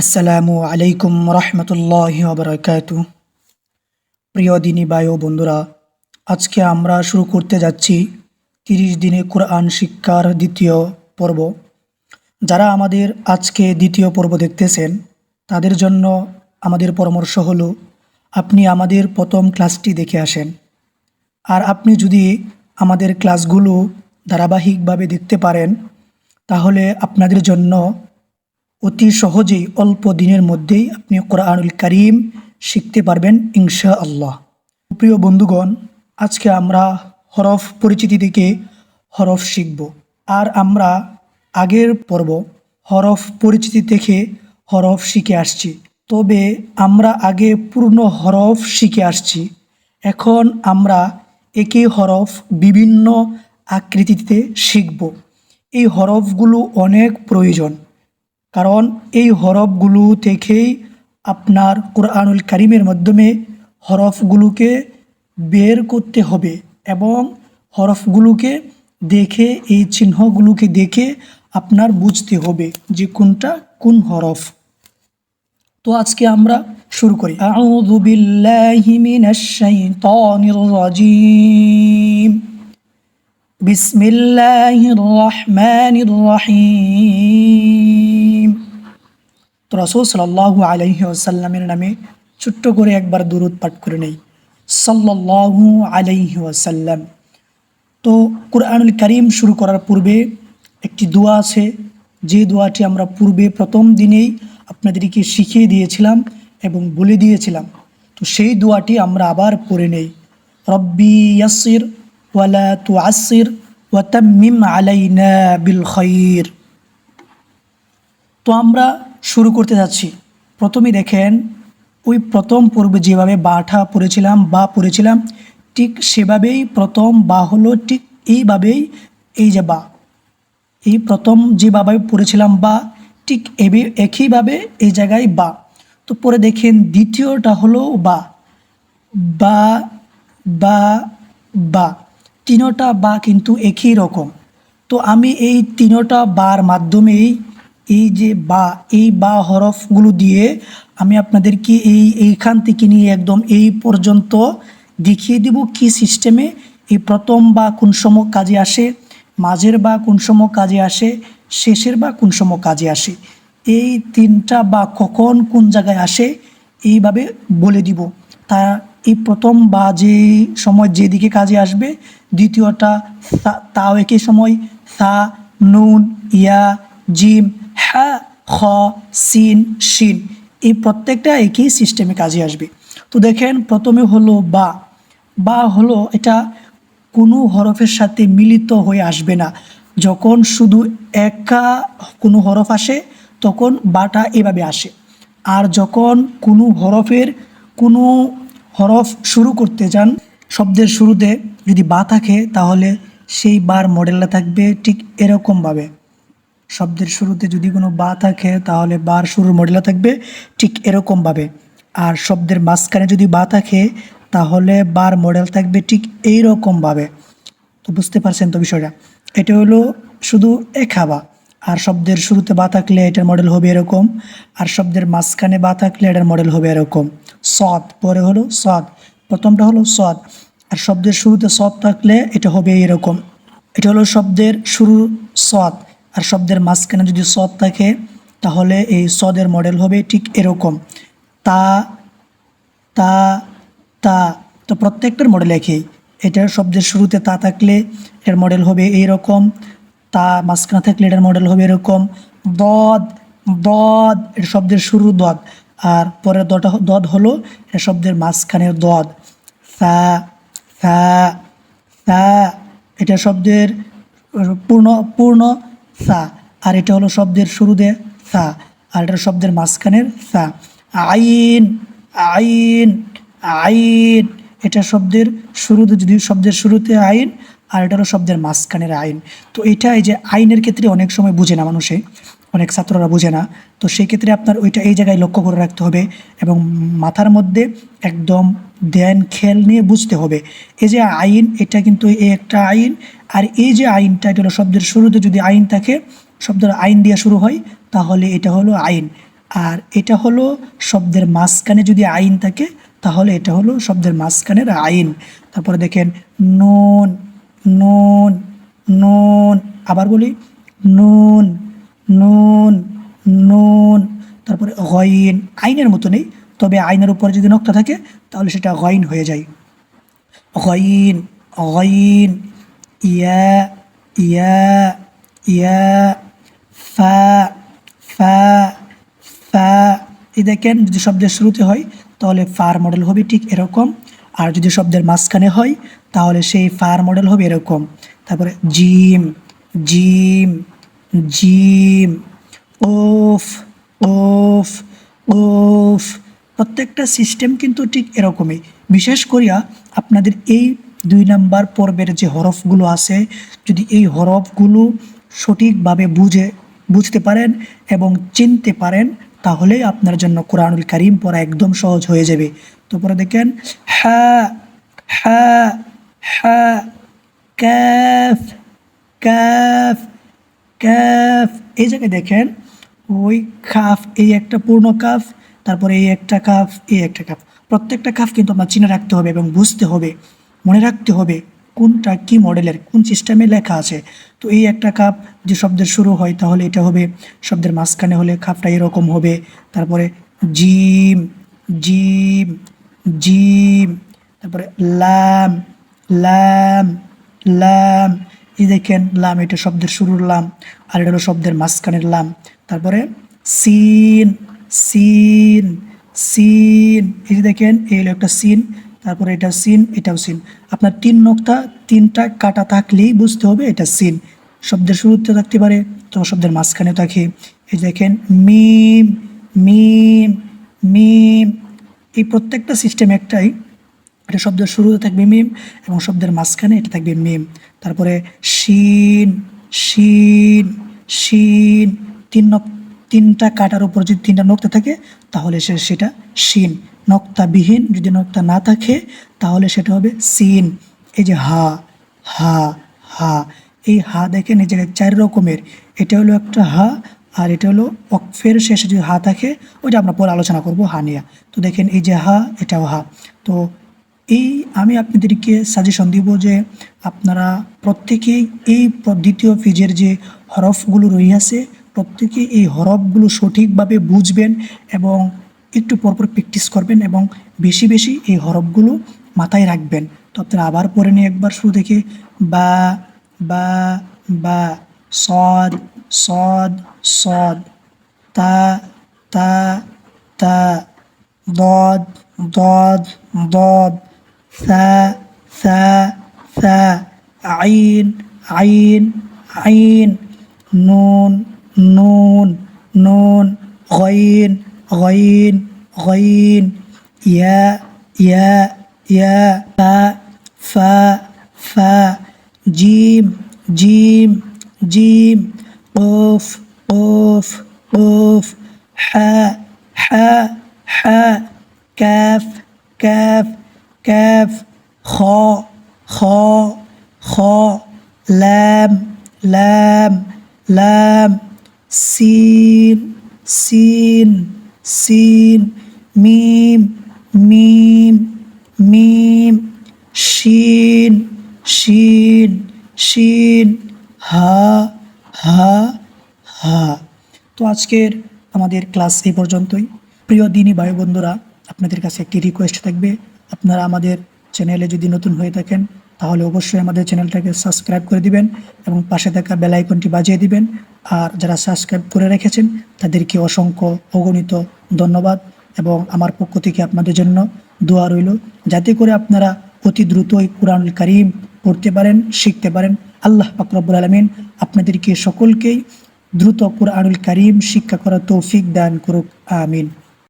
আসসালামু আলাইকুম রহমতুল্লাহ বরকাত। প্রিয় দিনী ও বন্ধুরা, আজকে আমরা শুরু করতে যাচ্ছি তিরিশ দিনে কোরআন শিক্ষার দ্বিতীয় পর্ব। যারা আমাদের আজকে দ্বিতীয় পর্ব দেখতেছেন, তাদের জন্য আমাদের পরামর্শ হলো, আপনি আমাদের প্রথম ক্লাসটি দেখে আসেন। আর আপনি যদি আমাদের ক্লাসগুলো ধারাবাহিকভাবে দেখতে পারেন, তাহলে আপনাদের জন্য অতি সহজেই অল্প দিনের মধ্যেই আপনি কোরআনুল করিম শিখতে পারবেন ইনশা আল্লাহ প্রিয় বন্ধুগণ, আজকে আমরা হরফ পরিচিতি থেকে হরফ শিখব। আর আমরা আগের পর্ব হরফ পরিচিতি থেকে হরফ শিখে আসছি। তবে আমরা আগে পূর্ণ হরফ শিখে আসছি। এখন আমরা একই হরফ বিভিন্ন আকৃতিতে শিখব। এই হরফগুলো অনেক প্রয়োজন। কারণ এই হরফগুলো থেকেই আপনার কোরআনুল কারিমের মাধ্যমে হরফগুলোকে বের করতে হবে এবং হরফগুলোকে দেখে, এই চিহ্নগুলোকে দেখে আপনার বুঝতে হবে যে কোনটা কোন হরফ। তো আজকে আমরা শুরু করি। আউযু বিল্লাহি বিসমিল্লাহির রহমানির রহিম। তো রসুল সাল্লাহ আলহি আসাল্লামের নামে ছোট্ট করে একবার দূরত পাঠ করে নেই। সাল্লাহু আলহি আসাল্লাম তো কোরআনুল করিম শুরু করার পূর্বে একটি দোয়া আছে। যে দোয়াটি আমরা পূর্বে প্রথম দিনেই আপনাদেরকে শিখিয়ে দিয়েছিলাম এবং বলে দিয়েছিলাম। তো সেই দোয়াটি আমরা আবার পড়ে নেই। রব্বি ইয়াসির ওয়ালা তু আসির ওয়াতাম্মিম আলাইনা বিল খৈর তো আমরা শুরু করতে যাচ্ছি। প্রথমে দেখেন, ওই প্রথম পর্বে যেভাবে বাটা পড়েছিলাম, বা পড়েছিলাম, ঠিক সেভাবেই প্রথম বা হলো ঠিক এইভাবেই এই যে বা। এই প্রথম যেভাবে পড়েছিলাম বা ঠিক এবে একইভাবে এই জায়গায় বা। তো পরে দেখেন, দ্বিতীয়টা হলো বা। বা বা বা। তিনোটা বা কিন্তু একই রকম। তো আমি এই তিনোটা বার মাধ্যমেই এই যে বা, এই বা হরফগুলো দিয়ে আমি আপনাদেরকে এই এইখান থেকে নিয়ে একদম এই পর্যন্ত দেখিয়ে দিব কি সিস্টেমে এই প্রথম বা কোন সময় কাজে আসে, মাঝের বা কোন সময় কাজে আসে, শেষের বা কোন সময় কাজে আসে। এই তিনটা বা কখন কোন জায়গায় আসে, এইভাবে বলে দিব। তা এই প্রথম বা যে সময় যেদিকে কাজে আসবে, দ্বিতীয়টা তাও একই সময় সা নুন, ইয়া, জিম হ্যাঁ খ, সিন, শিন এই প্রত্যেকটা একই সিস্টেমে কাজে আসবে। তো দেখেন, প্রথমে হলো বা। বা হলো এটা কোনো হরফের সাথে মিলিত হয়ে আসবে না। যখন শুধু একা কোনো হরফ আসে, তখন বাটা এভাবে আসে। আর যখন কোনো হরফের কোনো হরফ শুরু করতে যান, শব্দের শুরুতে যদি বা থাকে, তাহলে সেই বার মডেলটা থাকবে ঠিক এরকমভাবে। শব্দের শুরুতে যদি কোনো বা থাকে, তাহলে বার শুরুর মডেলটা থাকবে ঠিক এরকমভাবে। আর শব্দের মাঝখানে যদি বা থাকে, তাহলে বার মডেল থাকবে ঠিক এইরকমভাবে। তো বুঝতে পারছেন তো বিষয়টা? এটা হলো শুধু হাবা আর শব্দের শুরুতে বা থাকলে এটার মডেল হবে এরকম। আর শব্দের মাঝখানে বা থাকলে এটার মডেল হবে এরকম। সদ পরে হলো সদ প্রথমটা হলো সদ আর শব্দের শুরুতে সদ থাকলে এটা হবে এরকম। এটা হলো শব্দের শুরু সদ আর শব্দের মাঝখানে যদি সদ থাকে, তাহলে এই সদের মডেল হবে ঠিক এরকম। তা তা তা, তো প্রত্যেকটার মডেল একই। এটার শব্দের শুরুতে তা থাকলে এর মডেল হবে এইরকম, তা মাঝখানে থাকলে এটার মডেল হবে এরকম, দদ দদ, এর শব্দের শুরু দদ, আর পরের দটা দদ হলো এর শব্দের মাঝখানের দদ। ফা ফা ফা এটা শব্দের পূর্ণ পূর্ণ সা। আর এটা হলো শব্দের শুরুতে সা, আর এটা শব্দের মাঝখানের সা। আইন আইন আইন। এটা শব্দের শুরুতে যদি শব্দের শুরুতে আইন, আর এটা হলো শব্দের মাঝখানের আইন। তো এটা এই যে আইনের ক্ষেত্রে অনেক সময় বুঝে না মানুষে, অনেক ছাত্ররা বুঝে না। তো সেই ক্ষেত্রে আপনার ওইটা এই জায়গায় লক্ষ্য করে রাখতে হবে এবং মাথার মধ্যে একদম ধ্যান খেল নিয়ে বুঝতে হবে। এই যে আইন, এটা কিন্তু এই একটা আইন। আর এই যে আইনটা, এটা হলো শব্দের শুরুতে যদি আইন থাকে, শব্দের আইন দিয়ে শুরু হয়, তাহলে এটা হলো আইন। আর এটা হলো শব্দের মাঝখানে যদি আইন থাকে, তাহলে এটা হলো শব্দের মাঝখানের আইন। তারপরে দেখেন, নুন নুন নুন, আবার বলি, নুন নুন নুন, তারপরে গইন, আইনের মতো নেই। তবে আইনের উপরে যদি নক্তা থাকে, তাহলে সেটা গইন হয়ে যায়। গইন গইন, ইয়া ইয়া ইয়া, ফা ফা ফা। এই দেখেন, যদি শব্দের শুরুতে হয়, তাহলে ফার মডেল হবে ঠিক এরকম। আর যদি শব্দের মাঝখানে হয়, তাহলে সেই ফার মডেল হবে এরকম। তারপরে জিম জিম জিম, ওফ ওফ ওফ প্রত্যেকটা সিস্টেম কিন্তু ঠিক এরকমই। বিশেষ করিয়া আপনাদের এই দুই নাম্বার পর্বের যে হরফগুলো আছে, যদি এই হরফগুলো সঠিকভাবে বুঝে, বুঝতে পারেন এবং চিনতে পারেন, তাহলে আপনার জন্য কোরআনুল কারিম পড়া একদম সহজ হয়ে যাবে। তো পরে দেখেন হ্যাঁ হ্যাঁ হ্যাঁ ক্যাফ ক্যাফ ক্যাফ। এই জায়গায় দেখেন, ওই কাফ এই একটা পূর্ণ কাফ তারপরে এই একটা কাফ, এই একটা কাফ। প্রত্যেকটা কাফ কিন্তু আপনার চিনে রাখতে হবে এবং বুঝতে হবে, মনে রাখতে হবে কোনটা কি মডেলের, কোন সিস্টেমে লেখা আছে। তো এই একটা কাপ যে শব্দের শুরু হয়, তাহলে এটা হবে, শব্দের মাঝখানে হলে কাপটা এরকম হবে, তারপরে জিম জিম জিম, তারপরে লাম লাম লাম। এই দেখেন, লাম এটা শব্দের শুরুর লাম, আর এটা হলো শব্দের মাঝখানের লাম। তারপরে সিন সিন সিন, এই যে দেখেন, এই হলো একটা সিন, তারপরে এটা সিন, এটাও সিন। আপনার তিন নোক্তা, তিনটা কাটা থাকলেই বুঝতে হবে এটা সিন। শব্দের শুরুতে থাকতে পারে তো শব্দের মাঝখানে থাকে। এই দেখেন, মিম মিম মিম। এই প্রত্যেকটা সিস্টেম একটাই। এটা শব্দের শুরুতে থাকবে মিম এবং শব্দের মাঝখানে এটা থাকবে মিম। তারপরে শিন শিন শিন তিন নক তিনটা কাটার উপর যদি তিনটা নক্তা থাকে, তাহলে সে সেটা শিন। নক্তাবিহীন যদি নক্তা না থাকে, তাহলে সেটা হবে সিন। এই যে হা হা হা, এই হা দেখেন এই চার রকমের। এটা হলো একটা হা আর এটা হলো অক্ষের শেষে যদি হা থাকে, ওইটা আমরা পরে আলোচনা করব, হা নিয়ে। তো দেখেন এই যে হা, এটাও হা। তো এই আমি আপনাদেরকে সাজেশন দিব যে আপনারা প্রত্যেকেই এই দ্বিতীয় ফিজের যে হরফগুলো রইয়াছে প্রত্যেকে এই হরফগুলো সঠিকভাবে বুঝবেন এবং একটু পরপর প্র্যাকটিস করবেন এবং বেশি বেশি এই হরফগুলো মাথায় রাখবেন তো আপনারা আবার পরে নিয়ে একবার শুরু থেকে বা বা বা সদ সদ সদ তা তা তা ضاد ضاد ضاد ثا ثا ثا عين عين عين نون نون نون غين غين غين يا يا يا فاء فاء فاء جيم جيم جيم قوف قوف قوف حاء حاء حاء كاف كاف كاف خاء خاء خاء لام لام لام সিন সিন সিন মিম মিম মিম শিন শিন শিন হা হা হা তো আজকের আমাদের ক্লাস এই পর্যন্তই। প্রিয় দিনী ভাই আপনাদের কাছে একটি রিকোয়েস্ট থাকবে। আপনারা আমাদের চ্যানেলে যদি নতুন হয়ে থাকেন তাহলে অবশ্যই আমাদের চ্যানেলটাকে সাবস্ক্রাইব করে দিবেন এবং পাশে থাকা বেল আইকনটি বাজিয়ে দিবেন। আর যারা সাবস্ক্রাইব করে রেখেছেন, তাদেরকে অসংখ্য অগণিত ধন্যবাদ এবং আমার পক্ষ থেকে আপনাদের জন্য দোয়া রইল, যাতে করে আপনারা অতি দ্রুতই কোরআনুল করিম পড়তে পারেন, শিখতে পারেন। আল্লাহ পাকরবুল আলমিন আপনাদেরকে সকলকেই দ্রুত কোরআনুল করিম শিক্ষা করার তৌফিক দান করুক, আমিন।